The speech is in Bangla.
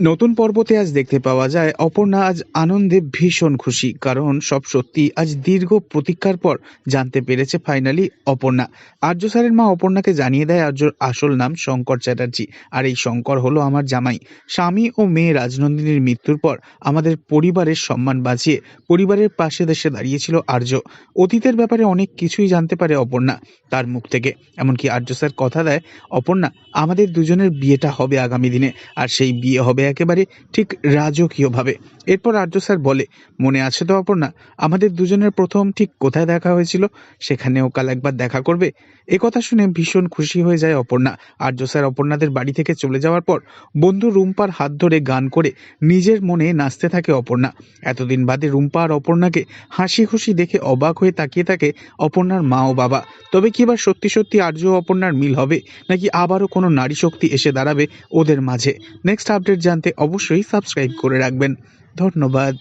নতুন পর্বতে আজ দেখতে পাওয়া যায়, অপর্ণা আজ আনন্দে ভীষণ খুশি, কারণ সব সত্যি আজ দীর্ঘ প্রতীক্ষার পর জানতে পেরেছে ফাইনালি অপর্ণা। আর্য স্যারের মা অপর্ণাকে জানিয়ে দেয় আর্যর আসল নাম শঙ্কর চ্যাটার্জি, আর এই শঙ্কর হলো আমার জামাই। স্বামী ও মেয়ে রাজনন্দিনীর মৃত্যুর পর আমাদের পরিবারের সম্মান বাঁচিয়ে পরিবারের পাশে দেশে দাঁড়িয়েছিল আর্য। অতীতের ব্যাপারে অনেক কিছুই জানতে পারে অপর্ণা তার মুখ থেকে। এমনকি আর্য স্যার কথা দেয়, অপর্ণা, আমাদের দুজনের বিয়েটা হবে আগামী দিনে, আর সেই বিয়ে হবে একেবারে ঠিক রাজকীয়ভাবে। এরপর আর্য স্যার বলে, মনে আছে তো অপর্ণা, আমাদের দুজনের প্রথম ঠিক কোথায় দেখা হয়েছিল? সেখানেও কাল একবার দেখা করবে? এ কথা শুনে ভীষণ খুশি হয়ে যায় অপর্ণা। আর্য স্যার অপর্ণাদের বাড়ি থেকে চলে যাওয়ার পর বন্ধু রুম্পার হাত ধরে গান করে নিজের মনে নাচতে থাকে অপর্ণা। এতদিন বাদে রুম্পা আর অপর্ণাকে হাসি খুশি দেখে অবাক হয়ে তাকিয়ে থাকে অপর্ণার মা ও বাবা। তবে কি এবার সত্যি সত্যি আর্য অপর্ণার মিল হবে? নাকি আবারও কোনো নারী শক্তি এসে দাঁড়াবে ওদের মাঝে? নেক্সট আপডেট জানতে অবশ্যই সাবস্ক্রাইব করে রাখবেন। ধন্যবাদ।